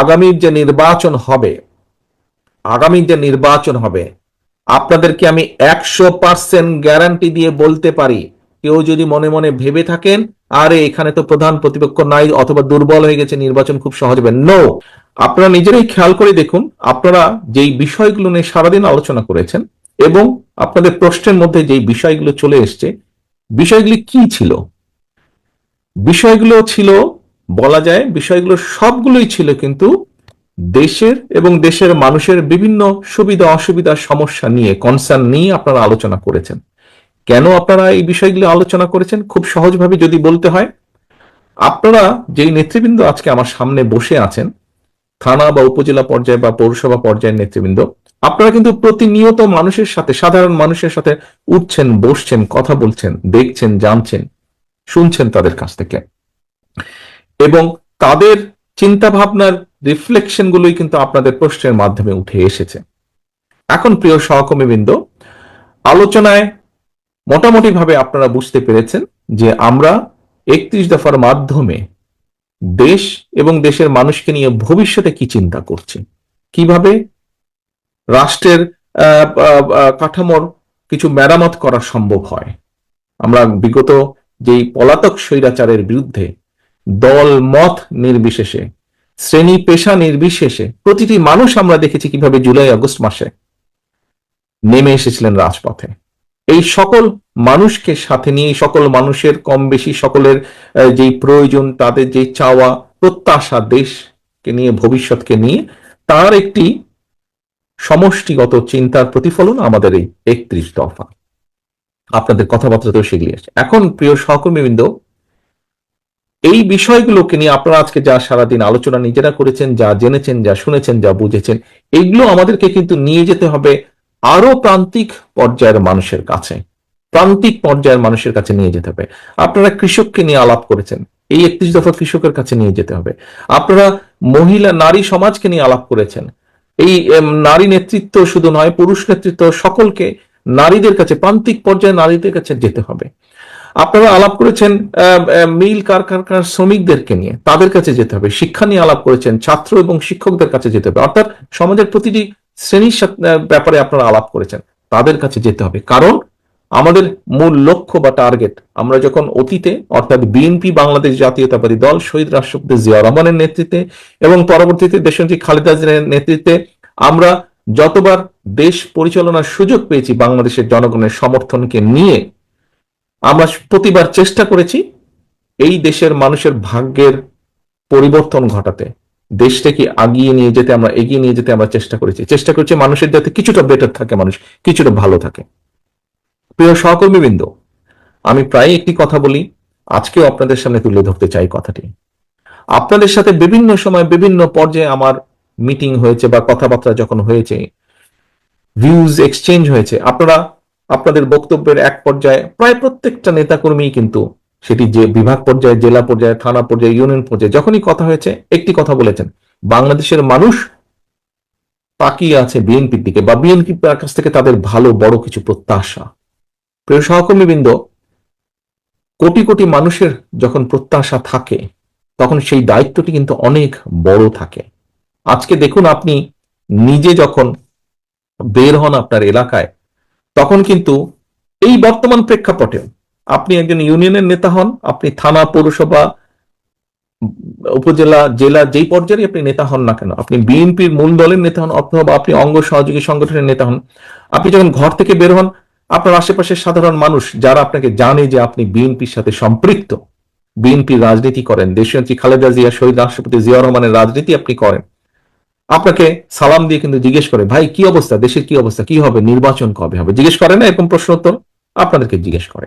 আগামীর যে নির্বাচন হবে আগামী যে নির্বাচন হবে, আপনাদেরকে আমি একশো পার্সেন্ট গ্যারান্টি দিয়ে বলতে পারি, কেউ যদি মনে মনে ভেবে থাকেন, আরে এখানে তো প্রধান প্রতিপক্ষ নাই অথবা দুর্বল হয়ে গেছে, নির্বাচন খুব সহজ হবে। নো আপনারা নিজেরাই খেয়াল করে দেখুন, আপনারা যেই বিষয়গুলো নিয়ে সারাদিন আলোচনা করেছেন এবং আপনাদের প্রশ্নের মধ্যে যেই বিষয়গুলো চলে এসছে, বিষয়গুলি কি ছিল? বিষয়গুলো ছিল বলা যায় বিষয়গুলো সবগুলোই ছিল কিন্তু দেশের এবং দেশের মানুষের বিভিন্ন সুবিধা, অসুবিধা, সমস্যা নিয়ে কনসার্ন নিয়ে আপনারা আলোচনা করেছেন। কেন আপনারা এই বিষয়গুলো আলোচনা করেছেন? খুব সহজভাবে যদি বলতে হয়, আপনারা যেই নেতৃবৃন্দ আজকে আমার সামনে বসে আছেন, থানা বা উপজেলা পর্যায়ে বা পৌরসভা পর্যায়ের নেতৃবৃন্দ, আপনারা কিন্তু প্রতিনিয়ত মানুষের সাথে, সাধারণ মানুষের সাথে উঠছেন, বসছেন, কথা বলছেন, দেখছেন, জানছেন, শুনছেন তাদের কাছ থেকে। এবং তাদের চিন্তা ভাবনার রিফ্লেকশন গুলোই কিন্তু আপনাদের প্রশ্নের মাধ্যমে উঠে এসেছে। এখন প্রিয় সহকর্মীবৃন্দ আলোচনায় মোটামুটি ভাবে আপনারা বুঝতে পেরেছেন যে আমরা একত্রিশ দফার মাধ্যমে দেশ এবং দেশের মানুষকে নিয়ে ভবিষ্যতে কি চিন্তা করছি? কীভাবে রাষ্ট্রের কাঠামোর কিছু মেরামত করা সম্ভব হয়? আমরা বিগত যেই পলাতক স্বৈরাচারের বিরুদ্ধে দল মত নির্বিশেষে, শ্রেণি পেশা নির্বিশেষে, প্রতিটি মানুষ আমরা দেখেছি কীভাবে জুলাই আগস্ট মাসে নেমে এসেছিলেন রাজপথে। এই সকল মানুষকে সাথে নিয়ে সকল মানুষের কম বেশি সকলের যে প্রয়োজন, তাদের যে চাওয়া, প্রত্যাশা দেশকে নিয়ে, ভবিষ্যৎকে নিয়ে, তার একটি সমষ্টিগত চিন্তার প্রতিফলন আমাদের এই একত্রিশ দফা। আপনাদের কথাবার্তাতেও সেগুলি আসছে এখন প্রিয় সহকর্মীবৃন্দ এই বিষয়গুলোকে নিয়ে আপনারা আজকে যা সারাদিন আলোচনা নিজেরা করেছেন, যা জেনেছেন, যা শুনেছেন, যা বুঝেছেন এগুলো আমাদেরকে কিন্তু নিয়ে যেতে হবে আরও প্রান্তিক পর্যায়ের মানুষের কাছে। প্রান্তিক পর্যায়ের মানুষের কাছে নিয়ে যেতে হবে। আপনারা কৃষককে নিয়ে আলাপ করেছেন। এই একত্রিশ দফা কৃষকের কাছে নিয়ে যেতে হবে। আপনারা মহিলা, নারী সমাজকে নিয়ে আলাপ করেছেন। এই নারী নেতৃত্ব শুধু নয়, পুরুষ নেতৃত্ব সকলকে নারীদের কাছে, প্রান্তিক পর্যায়ে নারীদের কাছে যেতে হবে। আপনারা আলাপ করেছেন মিল কারখানার শ্রমিকদেরকে নিয়ে। তাদের কাছে যেতে হবে। শিক্ষা নিয়ে আলাপ করেছেন, ছাত্র এবং শিক্ষকদের কাছে যেতে হবে। অর্থাৎ সমাজের প্রতিটি শ্রেণির ব্যাপারে আপনারা আলাপ করেছেন। তাদের কাছে যেতে হবে। কারণ আমাদের মূল লক্ষ্য বা টার্গেট, আমরা যখন অতীতে, অর্থাৎ বিএনপি, বাংলাদেশ জাতীয়তাবাদী দল, শহীদ রাষ্ট্রপতি জিয়া রহমানের নেতৃত্বে এবং পরবর্তীতে দেশনেত্রী খালেদা জিয়ার নেতৃত্বে, আমরা যতবার দেশ পরিচালনার সুযোগ পেয়েছি বাংলাদেশের জনগণের সমর্থনকে নিয়ে আমরা প্রতিবার চেষ্টা করেছি এই দেশের মানুষের ভাগ্যের পরিবর্তন ঘটাতে। দেশটাকে আগিয়ে নিয়ে যেতে আমরা, এগিয়ে নিয়ে যেতে আমরা চেষ্টা করেছি। চেষ্টা করেছি মানুষের যাতে কিছুটা বেটার থাকে মানুষ, কিছুটা ভালো থাকে। প্রিয় সহকর্মীবৃন্দ, আমি প্রায় একটি কথা বলি, আজকেও আপনাদের সামনে তুলে ধরতে চাই কথাটি। আপনাদের সাথে বিভিন্ন সময় বিভিন্ন পর্যায়ে আমার মিটিং হয়েছে বা কথাবার্তা যখন হয়েছে ভিউজ এক্সচেঞ্জ হয়েছে। আপনারা আপনাদের বক্তব্যের এক পর্যায়ে প্রায় প্রত্যেকটা নেতাকর্মী কিন্তু সেটি যে বিভাগ পর্যায়ে, জেলা পর্যায়ে, থানা পর্যায়ে, ইউনিয়ন পর্যায়ে যখনই কথা হয়েছে, একটি কথা বলেছেন। বাংলাদেশের মানুষ তাকিয়ে আছে বিএনপির দিকে বা বিএনপির কাছ থেকে তাদের ভালো, বড় কিছু প্রত্যাশা। প্রিয় সহকর্মীবৃন্দ, কোটি কোটি মানুষের যখন প্রত্যাশা থাকে, তখন সেই দায়িত্বটি কিন্তু অনেক বড় থাকে। আজকে দেখুন আপনি নিজে যখন বের হন আপনার এলাকায় তখন কিন্তু এই বর্তমান প্রেক্ষাপটে আপনি একজন ইউনিয়নের নেতা হন, আপনি থানা, পৌরসভা, উপজেলা, জেলা যেই পর্যায়ে আপনি নেতা হন না কেন, আপনি বিএনপির মূল দলের নেতা হন অথবা আপনি অঙ্গ সহযোগী সংগঠনের নেতা হন, আপনি যখন ঘর থেকে বের হন, আপনার আশেপাশের সাধারণ মানুষ যারা আপনাকে জানে যে আপনি বিএনপির সাথে সম্পৃক্ত বিএনপির রাজনীতি করেন, দেশনেত্রী খালেদা জিয়া, শহীদ রাষ্ট্রপতি জিয়া রহমানের রাজনীতি আপনি করেন আপনাকে সালাম দিয়ে কিন্তু জিজ্ঞেস করে, ভাই, কি অবস্থা? দেশের কি অবস্থা? কি হবে? নির্বাচন কবে হবে? জিজ্ঞেস করে না, এরকম প্রশ্ন উত্তর আপনাদেরকে জিজ্ঞেস করে।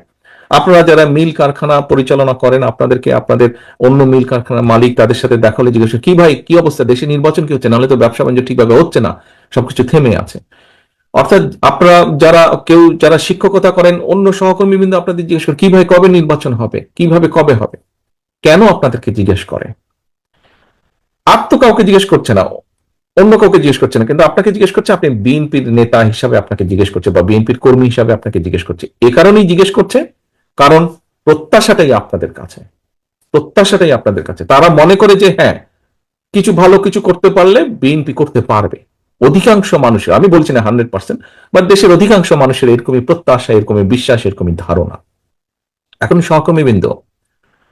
আপনারা যারা মিল কারখানা পরিচালনা করেন, আপনাদেরকে, আপনাদের অন্য মিল কারখানার মালিক তাদের সাথে দেখা হলে জিজ্ঞেস কি ভাই, কি অবস্থা? দেশে নির্বাচন কি হচ্ছে? নাহলে তো ব্যবসা বাণিজ্য ঠিকভাবে হচ্ছে না। সবকিছু থেমে আছে। অর্থাৎ আপনারা যারা, কেউ যারা শিক্ষকতা করেন, অন্য সহকর্মী বিন্দু আপনাদের জিজ্ঞেস করে, কি ভাই, কবে নির্বাচন হবে? কীভাবে কবে হবে? কেন আপনাদেরকে জিজ্ঞেস করে? আর তো কাউকে জিজ্ঞেস করছে না। অন্য কাউকে জিজ্ঞেস করছে না, কিন্তু আপনাকে জিজ্ঞেস করছে, আপনি বিএনপির নেতা হিসাবে আপনাকে জিজ্ঞেস করছে বা বিএনপির কর্মী হিসাবে আপনাকে জিজ্ঞেস করছে। এ কারণেই জিজ্ঞেস করছে, কারণ প্রত্যাশাটাই আপনাদের কাছে। প্রত্যাশাটাই আপনাদের কাছে। তারা মনে করে যে হ্যাঁ কিছু ভালো কিছু করতে পারলে বিএনপি করতে পারবে। অধিকাংশ মানুষের, আমি বলছি না হান্ড্রেড পার্সেন্ট, বাট দেশের অধিকাংশ মানুষের এরকমই প্রত্যাশা, এরকমই বিশ্বাস, এরকমই ধারণা। এখন সহকর্মীবৃন্দ,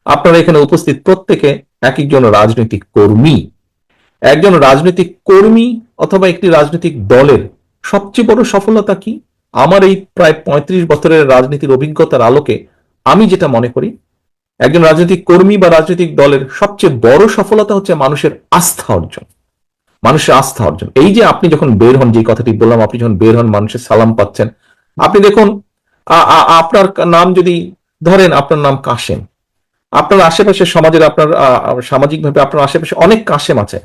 আপনারা এখানে উপস্থিত প্রত্যেকে এক একজন রাজনৈতিক কর্মী। একজন রাজনৈতিক কর্মী অথবা একটি রাজনৈতিক দলের সবচেয়ে বড় সফলতা কি? আমার এই প্রায় পঁয়ত্রিশ বছরের রাজনীতির অভিজ্ঞতার আলোকে আমি যেটা মনে করি, একজন রাজনৈতিক কর্মী বা রাজনৈতিক দলের সবচেয়ে বড় সফলতা হচ্ছে মানুষের আস্থা অর্জন। মানুষের আস্থা অর্জন। এই যে আপনি যখন বের হন, যে কথাটি বললাম, আপনি যখন বের হন, মানুষের সালাম পাচ্ছেন। আপনি দেখুন আপনার নাম যদি ধরেন, আপনার নাম কাশেম। আপনার আশেপাশে সমাজের আপনার সামাজিক ভাবে আপনার আশেপাশে অনেক কাশেম আছে।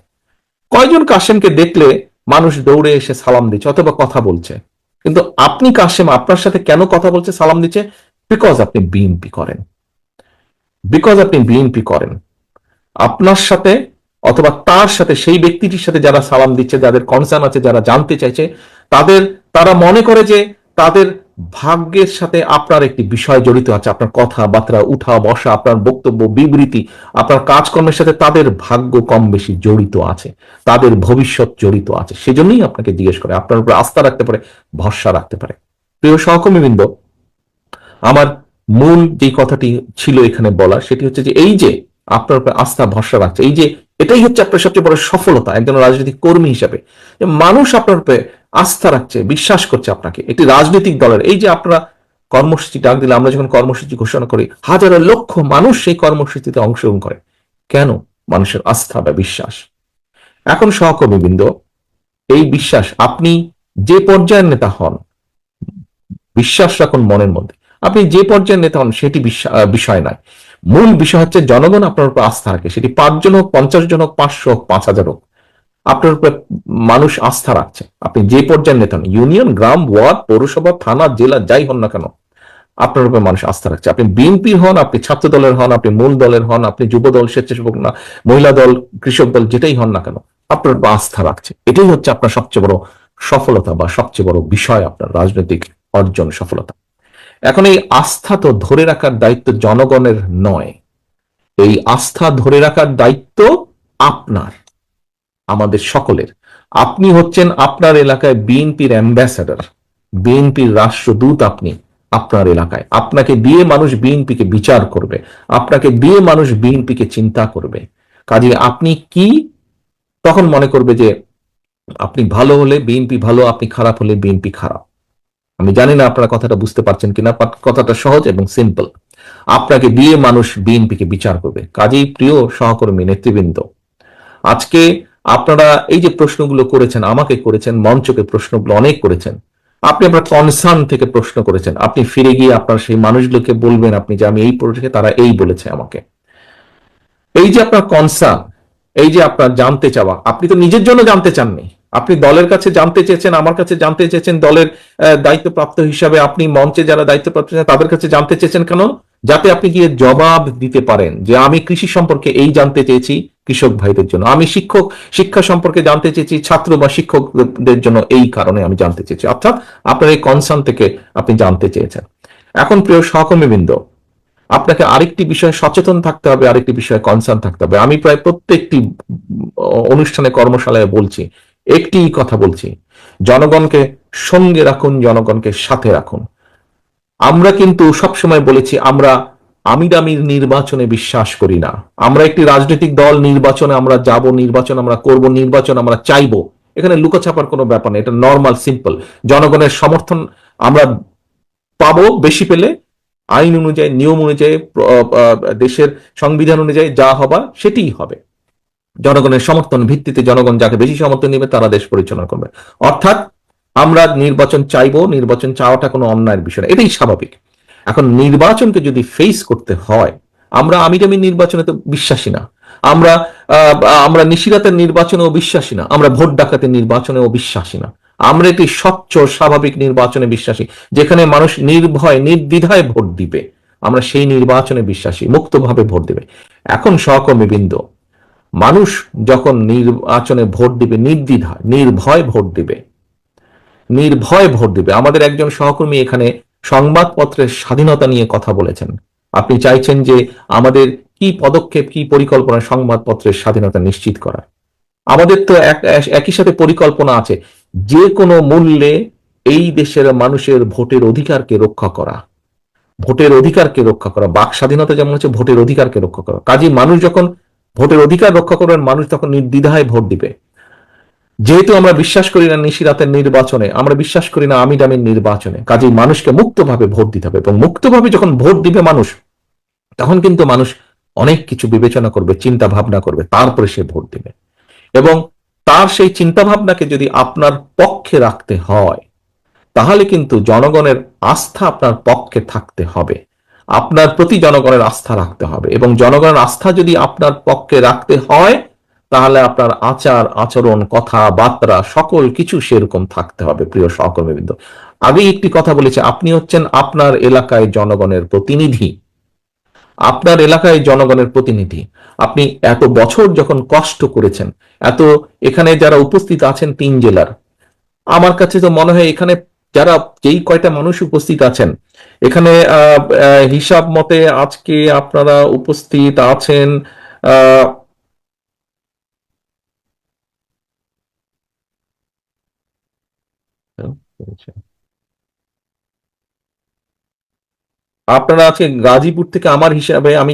কয়জন কাশেমকে দেখলে মানুষ দৌড়ে এসে সালাম দিচ্ছে অথবা কথা বলছে? কিন্তু আপনি কাশেম, আপনার সাথে কেন কথা বলছে, সালাম দিচ্ছে? বিকজ আপনি বিএনপি করেন। বিকজ আপনি বিএনপি করেন। আপনার সাথে অথবা তার সাথে, সেই ব্যক্তিটির সাথে যারা সালাম দিচ্ছে, যাদের কনসার্ন আছে, যারা জানতে চাইছে, তাদের, তারা মনে করে যে তাদের ভাগ্যের সাথে আপনার একটি বিষয় জড়িত আছে। আপনার কথাবার্তা, উঠা, বসা, আপনার বক্তব্য, বিবৃতি, আপনার কাজকর্মের সাথে তাদের ভাগ্য কম বেশি জড়িত আছে। তাদের ভবিষ্যৎ জড়িত আছে। সেজন্যই আপনাকে জিজ্ঞেস করে, আপনার উপর আস্থা রাখতে পারে, ভরসা রাখতে পারে। প্রিয় সহকর্মীবৃন্দ, আমার মূল যে কথাটি ছিল এখানে বলা সেটি হচ্ছে যে এই যে আপনার উপর আস্থা, ভরসা রাখছে, এই যে এটাই হচ্ছে আপনার সবচেয়ে বড় সফলতা একজন রাজনৈতিক কর্মী হিসাবে। মানুষ আপনার উপরে আস্থা রাখছে, বিশ্বাস করছে আপনাকে। একটি রাজনৈতিক দলের, এই যে আপনারা কর্মসূচি ডাক দিলে, আমরা যখন কর্মসূচি ঘোষণা করি, হাজারো লক্ষ মানুষ সেই কর্মসূচিতে অংশগ্রহণ করে। কেন? মানুষের আস্থা বা বিশ্বাস। এখন সহকর্মীবৃন্দ, এই বিশ্বাস, আপনি যে পর্যায়ের নেতা হন, বিশ্বাস রাখুন মনের মধ্যে। আপনি যে পর্যায়ের নেতা হন, সেটি বিষয় নয়। মূল বিষয় হচ্ছে, জনগণ আপনার উপর আস্থা রাখে। সেটি পাঁচজন হোক, পঞ্চাশ জন হোক, পাঁচশো হোক, পাঁচ হাজার হোক। আপনার উপরে মানুষ আস্থা রাখছে। আপনি যে পর্যায়ের নেতা ইউনিয়ন, গ্রাম, ওয়ার্ড, পৌরসভা, থানা, জেলা, যাই হন না কেন, আপনার উপরে মানুষ আস্থা রাখছে। আপনি বিএনপির হন, আপনি ছাত্র দলের হন, আপনি মূল দলের হন, আপনি যুব দল, স্বেচ্ছাসেবক না, মহিলা দল, কৃষক দল, যেটাই হন না কেন, আপনার উপর আস্থা রাখছে। এটাই হচ্ছে আপনার সবচেয়ে বড় সফলতা বা সবচেয়ে বড় বিষয় আপনার রাজনৈতিক অর্জন সফলতা। এখন এই আস্থা তো ধরে রাখার দায়িত্ব জনগণের নয়। এই আস্থা ধরে রাখার দায়িত্ব আপনার। আমাদের সকলের। আপনি হচ্ছেন আপনার এলাকায় বিএনপির অ্যাম্বাসেডর, বিএনপির রাষ্ট্রদূত আপনি আপনার এলাকায়। আপনাকে দিয়ে মানুষ বিএনপিকে বিচার করবে, আপনাকে দিয়ে মানুষ বিএনপিকে চিন্তা করবে। কাজে আপনি কি তখন মনে করবে যে আপনি ভালো হলে বিএনপি ভালো, আপনি খারাপ হলে বিএনপি খারাপ। আমি জানি না আপনারা কথাটা বুঝতে পারছেন কিনা কথাটা সহজ এবং সিম্পল। আপনাকে দিয়ে মানুষ বিএনপিকে বিচার করবে। কাজেই প্রিয় সহকর্মী, নেতৃবৃন্দ, আজকে আপনারা এই যে প্রশ্নগুলো করেছেন, আমাকে করেছেন, মঞ্চকে প্রশ্নগুলো অনেক করেছেন, আপনি আপনার কনসার্ন থেকে প্রশ্ন করেছেন, আপনি ফিরে গিয়ে আপনার সেই মানুষগুলোকে বলবেন, আপনি যে আমি এই পড়েছি তারা এই বলেছে আমাকে। এই যে আপনার কনসার্ন এই যে আপনার জানতে চাওয়া, আপনি তো নিজের জন্য জানতে চাননি। আপনি দলের কাছে জানতে চেয়েছেন, আমার কাছে জানতে চেয়েছেন, দলের দায়িত্বপ্রাপ্ত হিসাবে আপনি মঞ্চে যারা দায়িত্বপ্রাপ্ত তাদের কাছে জানতে চেয়েছেন কেন? যাতে আপনি গিয়ে জবাব দিতে পারেন যে আমি কৃষি সম্পর্কে এই জানতে চেয়েছি কৃষক ভাইদের জন্য। আমি শিক্ষক, শিক্ষা সম্পর্কে জানতে চেয়েছি, ছাত্র বা শিক্ষকদের জন্য এই কারণে আমি জানতে চেয়েছি। অর্থাৎ আপনার এই কনসার্ন থেকে আপনি জানতে চেয়েছেন। এখন প্রিয় সহকর্মীবৃন্দ, আপনাকে আরেকটি বিষয়ে সচেতন থাকতে হবে, আরেকটি বিষয়ে কনসার্ন থাকতে হবে। আমি প্রায় প্রত্যেকটি অনুষ্ঠানে কর্মশালায় বলছি, একটি কথা বলছি, জনগণকে সঙ্গে রাখুন, জনগণকে সাথে রাখুন। আমরা কিন্তু সবসময় বলেছি, আমরা আমিরামির নির্বাচনে বিশ্বাস করি না। আমরা একটি রাজনৈতিক দল, নির্বাচনে আমরা যাব, নির্বাচন আমরা করব, নির্বাচন আমরা চাইব। এখানে লুকোছাপার কোনো ব্যাপার নেই, এটা নর্মাল সিম্পল জনগণের সমর্থন আমরা পাবো বেশি পেলে, আইন অনুযায়ী, নিয়ম অনুযায়ী দেশের সংবিধান অনুযায়ী যা হবার সেটিই হবে। জনগণের সমর্থন ভিত্তিতে জনগণ যাকে বেশি সমর্থন নেবে, তারা দেশ পরিচালনা করবে। অর্থাৎ আমরা নির্বাচন চাইব, নির্বাচন চাওয়াটা কোনো অন্যায়ের বিষয় না, এটাই স্বাভাবিক। এখন নির্বাচনকে যদি ফেস করতে হয়, আমরা আমিরামি নির্বাচনে তো বিশ্বাসী না। আমরা আমরা নিশিরাতের নির্বাচনেও বিশ্বাসী না। আমরা ভোট ডাকাতের নির্বাচনেও বিশ্বাসী না। আমরা একটি স্বচ্ছ, স্বাভাবিক নির্বাচনে বিশ্বাসী, যেখানে মানুষ নির্ভয়, নির্দ্বিধায় ভোট দিবে। আমরা সেই নির্বাচনে বিশ্বাসী, মুক্তভাবে ভোট দিবে। এখন সহকর্মীবৃন্দ মানুষ যখন নির্বাচনে ভোট দিবে, নির্দ্বিধায়, নির্ভয় ভোট দিবে, নির্ভয় ভোট দিবে। আমাদের একজন সহকর্মী এখানে সংবাদপত্রের স্বাধীনতা নিয়ে কথা বলেছেন। আপনি চাইছেন যে আমাদের কি পদক্ষেপ, কি পরিকল্পনা সংবাদপত্রের স্বাধীনতা নিশ্চিত করা আমাদের তো একই সাথে পরিকল্পনা আছে। যে কোনো মূল্যে এই দেশের মানুষের ভোটের অধিকারকে রক্ষা করা। ভোটের অধিকারকে রক্ষা করা। বাক স্বাধীনতা যেমন হচ্ছে ভোটের অধিকারকে রক্ষা করা। কাজে মানুষ যখন ভোটের অধিকার রক্ষা করবেন, মানুষ তখন নির্দ্বিধায় ভোট দিবে। যেহেতু আমরা বিশ্বাস করি না নিশিরাতের নির্বাচনে, আমরা বিশ্বাস করি না আমি দামের নির্বাচনে। কাজেই মানুষকে মুক্তভাবে ভোট দিতে হবে এবং মুক্তভাবে যখন ভোট দিবে মানুষ, তখন কিন্তু মানুষ অনেক কিছু বিবেচনা করবে চিন্তা ভাবনা করবে, তারপরে সে ভোট দিবে। এবং তার সেই চিন্তা ভাবনাকে যদি আপনার পক্ষে রাখতে হয়, তাহলে কিন্তু জনগণের আস্থা আপনার পক্ষে থাকতে হবে। আপনার প্রতি জনগণের আস্থা রাখতে হবে এবং জনগণের আস্থা যদি আপনার পক্ষে রাখতে হয় তাহলে আপনার আচার আচরণ কথাবার্তা সকল কিছু সেরকম থাকতে হবে প্রিয় সহকর্মীবৃন্দ। আগে একটি কথা বলেছে আপনি হচ্ছেন আপনার এলাকায় জনগণের প্রতিনিধি। আপনার এলাকায় জনগণের প্রতিনিধি। আপনি এত বছর যখন কষ্ট করেছেন এত এখানে যারা উপস্থিত আছেন তিন জেলার আমার কাছে তো মনে হয় এখানে যারা যেই কয়টা মানুষ উপস্থিত আছেন এখানে হিসাব মতে আজকে আপনারা উপস্থিত আছেন আহ, আপনারা আজকে গাজীপুর থেকে আমার হিসাবে আমি